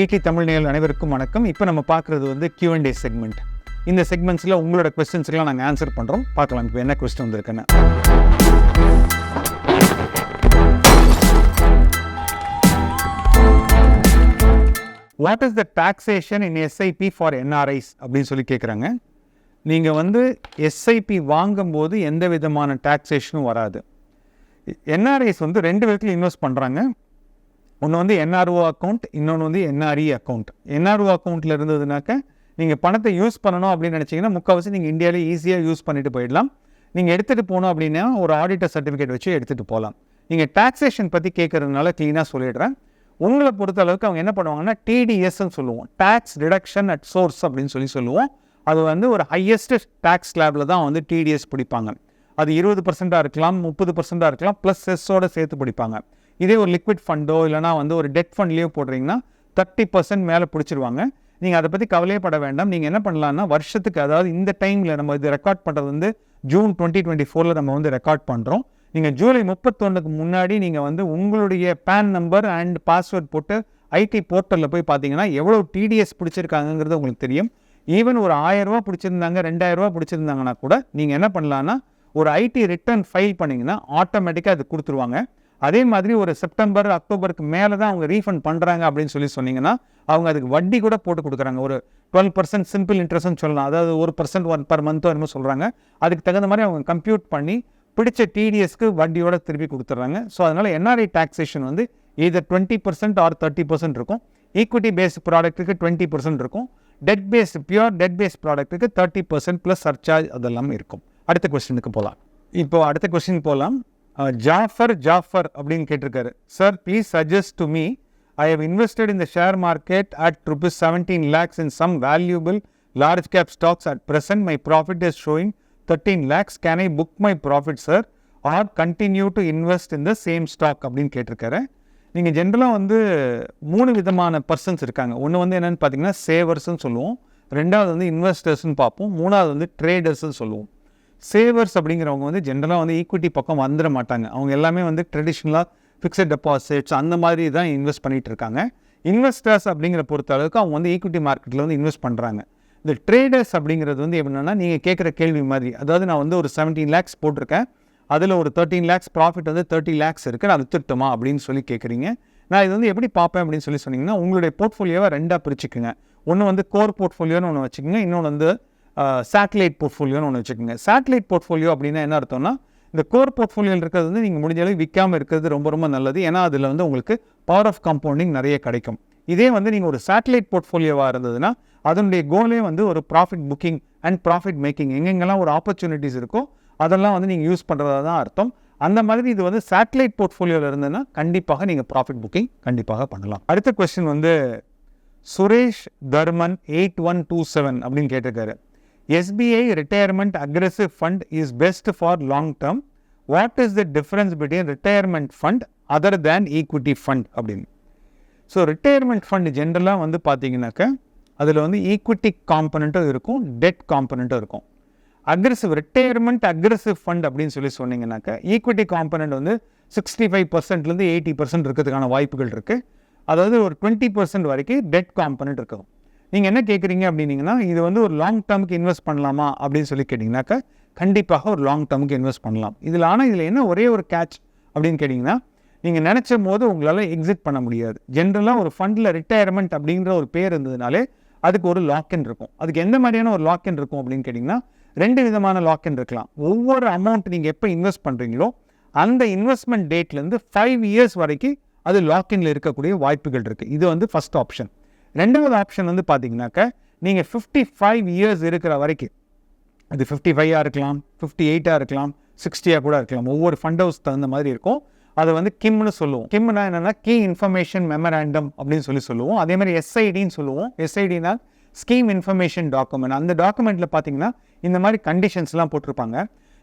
ED Tamil நேயர்கள் அனைவருக்கும் வணக்கம். இப்போ நம்ம பார்க்குறது வந்து கியூஎன்டே செக்மெண்ட் இந்த செக்மெண்ட்ஸில் உங்களோட கொஸ்டின்ஸ்க்கெல்லாம் நாங்கள் ஆன்சர் பண்ணுறோம் பார்க்கலாம் இப்போ என்ன கொஸ்டின் வந்திருக்குன்னு. What is the taxation in SIP for NRIs அப்படின்னு சொல்லி கேட்குறாங்க நீங்கள் வந்து எஸ்ஐபி வாங்கும்போது எந்த விதமான டாக்ஸேஷனும் வராது. என்ஆர்ஐஸ் வந்து ரெண்டு விதத்தில் இன்வெஸ்ட் பண்ணுறாங்க ஒன்று வந்து என்ஆர்ஓ அக்கௌண்ட் இன்னொன்று வந்து என்ஆர்இ அக்கௌண்ட் என்ஆர்ஓ அக்கௌண்ட்டில் இருந்ததுனாக்க நீங்கள் பணத்தை யூஸ் பண்ணணும் அப்படின்னு நினச்சிங்கன்னா முக்கால்வாசி நீங்கள் இந்தியாவிலே ஈஸியாக யூஸ் பண்ணிட்டு போயிடலாம். நீங்கள் எடுத்துகிட்டு போகணும் அப்படின்னா ஒரு ஆடிட்டர் சர்டிஃபிகேட் வச்சு எடுத்துகிட்டு போகலாம் நீங்கள் டாக்ஸேஷன் பற்றி கேட்குறதுனால க்ளீனாக சொல்லிடுறேன். உங்களை பொறுத்த அளவுக்கு அவங்க என்ன பண்ணுவாங்கன்னா டிடிஎஸ்ன்னு சொல்லுவோம். டேக்ஸ் ரிடக்ஷன் அட் சோர்ஸ் அப்படின்னு சொல்லி சொல்லுவோம். அது வந்து ஒரு ஹையஸ்ட் டேக்ஸ் ஸ்லாபில் தான் வந்து டிடிஎஸ் பிடிப்பாங்க. அது இருபது பர்சண்ட்டாக இருக்கலாம் முப்பது பர்சண்ட்டாக இருக்கலாம் ப்ளஸ் எஸ்ஸோடு சேர்த்து பிடிப்பாங்க. இதே ஒரு லிக்விட் ஃபண்டோ இல்லைனா வந்து ஒரு டெட் ஃபண்ட்லேயோ போடுறீங்கன்னா தேர்ட்டி பர்சன்ட் மேலே பிடிச்சிருவாங்க. நீங்கள் அதை பற்றி கவலையப்பட வேண்டாம். நீங்கள் என்ன பண்ணலான்னா வருஷத்துக்கு அதாவது இந்த டைமில் நம்ம இது ரெக்கார்ட் பண்ணுறது வந்து ஜூன் டுவெண்ட்டி டுவெண்ட்டி ஃபோரில் நம்ம வந்து ரெக்கார்ட் பண்ணுறோம் நீங்கள் ஜூலை முப்பத்தொன்றுக்கு முன்னாடி நீங்கள் வந்து உங்களுடைய பேன் நம்பர் அண்ட் பாஸ்வேர்ட் போட்டு ஐடி போர்ட்டலில் போய் பார்த்தீங்கன்னா எவ்வளோ டிடிஎஸ் பிடிச்சிருக்காங்கங்கிறது உங்களுக்கு தெரியும். ஈவன் ஒரு ஆயிரரூவா பிடிச்சிருந்தாங்க ரெண்டாயிரரூவா பிடிச்சிருந்தாங்கன்னா கூட நீங்கள் என்ன பண்ணலான்னா ஒரு ஐடி ரிட்டர்ன் ஃபைல் பண்ணிங்கன்னா ஆட்டோமேட்டிக்காக அது கொடுத்துருவாங்க. அதே மாதிரி ஒரு செப்டம்பர் அக்டோபருக்கு மேலே தான் அவங்க ரீஃபண்ட் பண்ணுறாங்க அப்படின்னு சொல்லி சொன்னீங்கன்னா அவங்க அதுக்கு வட்டி கூட போட்டு கொடுக்குறாங்க. ஒரு டுவெல் பர்சன்ட் சிம்பிள் இன்ட்ரெஸ்ட்னு சொல்லலாம். அதாவது ஒரு பர்சன்ட் ஒன் பர் மந்த்தோ என்னமோ சொல்கிறாங்க அதுக்கு தகுந்த மாதிரி அவங்க கம்ப்யூட் பண்ணி பிடிச்ச டிடிஎஸ்க்கு வட்டியோட திருப்பி கொடுத்துட்றாங்க. ஸோ அதனால் என்ஆர்ஐ டாக்ஸேஷன் வந்து either twenty percent or thirty percent இருக்கும். ஈக்விட்டி பேஸ்ட் ப்ராடக்ட்டுக்கு டுவெண்ட்டி பர்சன்ட் இருக்கும். Debt based pure debt based ப்ராடக்ட்டுக்கு thirty percent plus surcharge அதெல்லாம் இருக்கும். அடுத்த கொஸ்டினுக்கு போகலாம். இப்போது அடுத்த கொஸ்டின் போகலாம். ஜாஃபர் ஜாஃபர் அப்படின்னு கேட்டிருக்காரு. Sir please suggest to me I have invested in the share market at rupees seventeen lakhs in some valuable large cap stocks at present my profit is showing thirteen lakhs can I book my profit sir or continue to invest in the same stock அப்படின்னு கேட்டிருக்காரு. நீங்கள் ஜென்ரலாக வந்து மூணு விதமான persons இருக்காங்க. ஒன்று வந்து என்னென்னு பார்த்தீங்கன்னா சேவர்ஸ்ன்னு சொல்லுவோம். ரெண்டாவது வந்து இன்வெஸ்டர்ஸ்னு பார்ப்போம். மூணாவது வந்து ட்ரேடர்ஸ்னு சொல்லுவோம். சேவர்ஸ் அப்படிங்கிறவங்க வந்து ஜென்ரலாக வந்து ஈக்விட்டி பக்கம் வந்துட மாட்டாங்க. அவங்க எல்லாமே வந்து ட்ரெடிஷ்னலாக ஃபிக்ஸட் டெபாசிட்ஸ் அந்த மாதிரி தான் இன்வெஸ்ட் பண்ணிட்டு இருக்காங்க. இன்வெஸ்டர்ஸ் அப்படிங்கிற பொறுத்த அளவுக்கு அவங்க வந்து ஈக்விட்டி மார்க்கெட்டில் வந்து இன்வெஸ்ட் பண்ணுறாங்க இந்த ட்ரேடர்ஸ் அப்படிங்கிறது வந்து எப்படின்னா நீங்கள் கேட்குற கேள்வி மாதிரி. அதாவது நான் வந்து ஒரு செவன்டீன் லேக்ஸ் போட்டிருக்கேன். அதில் ஒரு தேர்ட்டீன் லேக்ஸ் ப்ராஃபிட் வந்து தேர்ட்டி லேக்ஸ் இருக்குது நான் வித்துட்டுமா அப்படின்னு சொல்லி கேட்குறீங்க. நான் இது வந்து எப்படி பார்ப்பேன் அப்படின்னு சொல்லி சொன்னீங்கன்னா உங்களுடைய போர்ட்ஃபோலியோவை ரெண்டாக பிரிச்சுக்குங்க. ஒன்று வந்து கோர் போர்ட்ஃபோலியோன்னு ஒன்று வச்சுக்கோங்க. இன்னொன்று வந்து சேட்டலைட் போர்ட்ஃபோலியோன்னு ஒன்று வச்சுக்கோங்க. சேட்டலைட் போர்ட்ஃபோலியோ அப்படின்னா என்ன அர்த்தம்னா இந்த கோர் போர்ட்ஃபோலியோவில் இருக்கிறது வந்து நீங்கள் முடிஞ்ச அளவுக்கு விற்காமல் இருக்கிறது ரொம்ப ரொம்ப நல்லது. ஏன்னா அதில் வந்து உங்களுக்கு பவர் ஆஃப் கம்பவுண்டிங் நிறைய கிடைக்கும். இதே வந்து நீங்கள் ஒரு சேட்டலைட் போர்ட்ஃபோலியோவாக இருந்ததுன்னா அதனுடைய கோலே வந்து ஒரு profit booking and profit making எங்கெங்கெல்லாம் ஒரு ஆப்பர்ச்சுனிட்டிஸ் இருக்கோ அதெல்லாம் வந்து நீங்கள் யூஸ் பண்ணுறதா தான் அர்த்தம். அந்த மாதிரி இது வந்து சேட்டலைட் போர்ட்ஃபோலியோவில் இருந்ததுன்னா கண்டிப்பாக நீங்கள் ப்ராஃபிட் புக்கிங் கண்டிப்பாக பண்ணலாம். அடுத்த கொஸ்டின் வந்து Suresh Dharman eight one two seven அப்படின்னு கேட்டிருக்காரு. SBI retirement aggressive fund is best for long term what is the difference between retirement fund other than equity fund அப்படின்னு? ஸோ ரிட்டையர்மெண்ட் ஃபண்ட் ஜென்ரலாக வந்து பார்த்தீங்கன்னாக்க அதில் வந்து ஈக்விட்டி காம்பனண்ட்டும் இருக்கும் டெட் காம்பனண்ட்டும் இருக்கும். அக்ரெசிவ் ரிட்டையர்மெண்ட் அக்ரெசிவ் ஃபண்ட் அப்படின்னு சொல்லி சொன்னீங்கன்னாக்க ஈக்விட்டி காம்பனண்ட் வந்து சிக்ஸ்டி ஃபைவ் பர்சன்ட்லேருந்து எயிட்டி பர்சன்ட் இருக்கிறதுக்கான வாய்ப்புகள் இருக்குது அதாவது ஒரு டுவெண்ட்டி பர்சன்ட் வரைக்கும் டெட் காம்பனண்ட் இருக்கும். நீங்கள் என்ன கேட்குறீங்க அப்படின்னீங்கன்னா இது வந்து ஒரு லாங் டேர்முக்கு இன்வெஸ்ட் பண்ணலாமா அப்படின்னு சொல்லி கேட்டிங்கனாக்கா கண்டிப்பாக ஒரு லாங் டேர்முக்கு இன்வெஸ்ட் பண்ணலாம். இதில் ஆனால் இதில் என்ன ஒரே ஒரு கேட்ச் அப்படின்னு கேட்டிங்கன்னா நீங்கள் நினச்ச போது உங்களால் எக்ஸிட் பண்ண முடியாது. ஜென்ரலாக ஒரு ஃபண்டில் ரிட்டையர்மெண்ட் அப்படிங்கிற ஒரு பேர் இருந்ததுனாலே அதுக்கு ஒரு லாக்இன் இருக்கும். அதுக்கு எந்த மாதிரியான ஒரு லாக்இன் இருக்கும் அப்படின்னு கேட்டிங்கன்னா ரெண்டு விதமான லாக்இன் இருக்கலாம். ஒவ்வொரு அமௌண்ட் நீங்கள் எப்போ இன்வெஸ்ட் பண்ணுறீங்களோ அந்த இன்வெஸ்ட்மெண்ட் டேட்லேருந்து ஃபைவ் இயர்ஸ் வரைக்கும் அது லாக்இன்ல இருக்கக்கூடிய வாய்ப்புகள் இருக்குது இது வந்து ஃபஸ்ட் ஆப்ஷன் ரெண்டாவது ஆப்ஷன் வந்து பார்த்தீங்கன்னாக்க நீங்கள் ஃபிஃப்டி ஃபைவ் இயர்ஸ் இருக்கிற வரைக்கும் அது ஃபிஃப்டி ஃபைவாக இருக்கலாம் ஃபிஃப்டி எயிட்டாக இருக்கலாம் சிக்ஸ்டியாக கூட இருக்கலாம் ஒவ்வொரு ஃபண்ட் ஹவுஸ் தகுந்த மாதிரி இருக்கும். அதை வந்து கிம்னு சொல்லுவோம். கிம்னா என்னென்னா கீ இன்ஃபர்மேஷன் மெமராண்டம் அப்படின்னு சொல்லி சொல்லுவோம். அதே மாதிரி எஸ்ஐடின்னு சொல்லுவோம். எஸ்ஐடினா ஸ்கீம் இன்ஃபர்மேஷன் டாக்குமெண்ட் அந்த டாக்குமெண்ட்டில் பார்த்தீங்கன்னா இந்த மாதிரி கண்டிஷன்ஸ்லாம் போட்டிருப்பாங்க.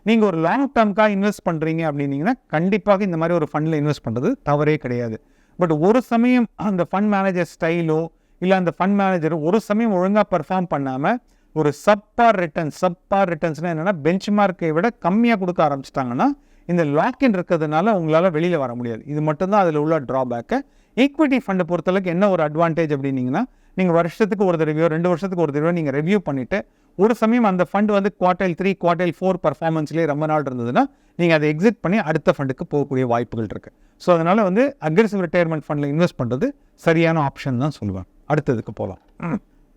நீங்கள் ஒரு லாங் டேர்ம்க்காக இன்வெஸ்ட் பண்ணுறீங்க அப்படின்னீங்கன்னா கண்டிப்பாக இந்த மாதிரி ஒரு ஃபண்டில் இன்வெஸ்ட் பண்ணுறது தவறே கிடையாது. பட் ஒரு சமயம் அந்த ஃபண்ட் மேனேஜர் ஸ்டைலோ இல்லை அந்த ஃபண்ட் மேனேஜர் ஒரு சமயம் ஒழுங்காக பெர்ஃபார்ம் பண்ணாமல் ஒரு சப்பார் ரிட்டர்ன்ஸ் சப்பார் ரிட்டர்ன்ஸ்னால் என்னென்னா பெஞ்ச் மார்க்கை விட கம்மியாக கொடுக்க ஆரம்பிச்சிட்டாங்கன்னா இந்த லாக்இன் இருக்கிறதுனால உங்களால் வெளியில் வர முடியாது. இது மட்டும்தான் அதில் உள்ள ட்ராபேக்கை ஈக்விட்டி ஃபண்டை பொறுத்தளவுக்கு என்ன ஒரு அட்வான்டேஜ் அப்படின்னீங்கன்னா நீங்கள் வருஷத்துக்கு ஒரு தடவையோ ரெண்டு வருஷத்துக்கு ஒரு தடவையோ நீங்கள் ரிவ்யூ பண்ணிவிட்டு ஒரு சமயம் அந்த ஃபண்ட் வந்து குவார்டைல் த்ரீ குவார்டைல் ஃபோர் பர்ஃபார்மன்ஸ்லேயே ரொம்ப நாள் இருந்ததுன்னா நீங்கள் அதை எக்ஸிட் பண்ணி அடுத்த ஃபண்டுக்கு போகக்கூடிய வாய்ப்புகள் இருக்குது ஸோ அதனால் வந்து அக்ரெசிவ் ரிட்டையர்மெண்ட் ஃபண்டில் இன்வெஸ்ட் பண்ணுறது சரியான ஆப்ஷன் தான் சொல்லுவேன். அடுத்ததுக்கு போகலாம்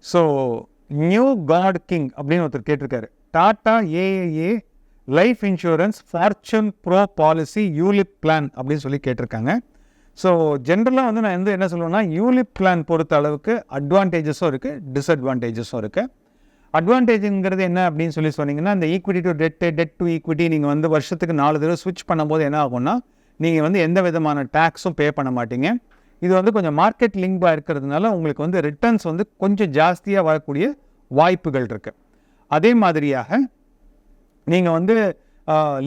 ஸோ நியூ காட் கிங் அப்படின்னு ஒருத்தர் கேட்டிருக்காரு. Tata AAA life insurance fortune pro policy ULIP plan அப்படின்னு சொல்லி கேட்டிருக்காங்க. ஸோ ஜென்ரலாக வந்து நான் வந்து என்ன சொல்லுவேன்னா யூலிப் பிளான் பொறுத்த அளவுக்கு அட்வான்டேஜஸும் இருக்குது டிஸ்அட்வான்டேஜஸும் இருக்குது அட்வான்டேஜுங்கிறது என்ன அப்படின்னு சொல்லி சொன்னீங்கன்னா இந்த equity to debt debt to equity நீங்கள் வந்து வருஷத்துக்கு நாலு தடவை ஸ்விட்ச் பண்ணும்போது என்ன ஆகும்னா நீங்கள் வந்து எந்த விதமான டேக்ஸும் பே பண்ண மாட்டீங்க. இது வந்து கொஞ்சம் மார்க்கெட் லிங்காக இருக்கிறதுனால உங்களுக்கு வந்து ரிட்டர்ன்ஸ் வந்து கொஞ்சம் ஜாஸ்தியாக வரக்கூடிய வாய்ப்புகள் இருக்குது அதே மாதிரியாக நீங்கள் வந்து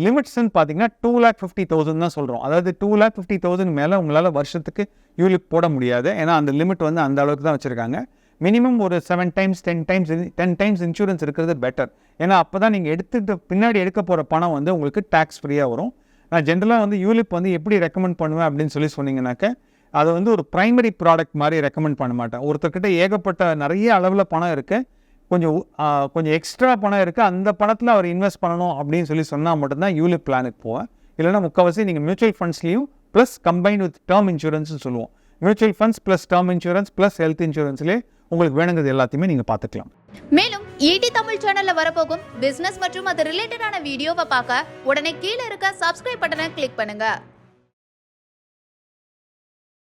லிமிட்ஸ்ன்னு பார்த்தீங்கன்னா டூ லேக் ஃபிஃப்டி தௌசண்ட் தான் சொல்கிறோம் அதாவது டூ லேக் ஃபிஃப்டி தௌசண்ட் மேலே உங்களால் வருஷத்துக்கு யூலிப் போட முடியாது. ஏன்னா அந்த லிமிட் வந்து அந்த அளவுக்கு தான் வச்சுருக்காங்க. மினிமம் ஒரு seven times ten times ten times insurance இருக்கிறது பெட்டர் ஏன்னா அப்போ தான் நீங்கள் எடுத்துகிட்டு பின்னாடி எடுக்க போகிற பணம் வந்து உங்களுக்கு டேக்ஸ் ஃப்ரீயாக வரும். நான் ஜென்ரலாக வந்து யூலிப் வந்து எப்படி ரெக்கமெண்ட் பண்ணுவேன் அப்படின்னு சொல்லி சொன்னீங்கன்னாக்க அதை வந்து ஒரு ப்ரைமரி ப்ராடக்ட் மாதிரி ரெக்கமெண்ட் பண்ண மாட்டேன். ஒருத்தர்கிட்ட ஏகப்பட்ட நிறைய அளவில் பணம் இருக்குது கொஞ்சம் கொஞ்சம் எக்ஸ்ட்ரா பணம் இருக்குது அந்த பணத்தில் அவர் இன்வெஸ்ட் பண்ணணும் அப்படின்னு சொல்லி சொன்னால் மட்டும்தான் யூலிப் பிளானுக்கு போவேன். இல்லைன்னா முக்கால்வாசி நீங்கள் மியூச்சுவல் ஃபண்ட்ஸ்லேயும் ப்ளஸ் கம்பைன் வித் டேர்ம் இன்சூரன்ஸ்னு சொல்லுவோம். Mutual funds plus term insurance plus health இன்சூரன்ஸ்லேயே உங்களுக்கு வேணுங்கிறது எல்லாத்தையுமே நீங்கள் பார்த்துக்கலாம். மேலும் ஈடி தமிழ் சேனல்ல வரப்போகும் பிசினஸ் மற்றும் அது ரிலேட்டடான வீடியோவை பார்க்க உடனே கீழே இருக்க சப்ஸ்கிரைப் பட்டனை கிளிக் பண்ணுங்க.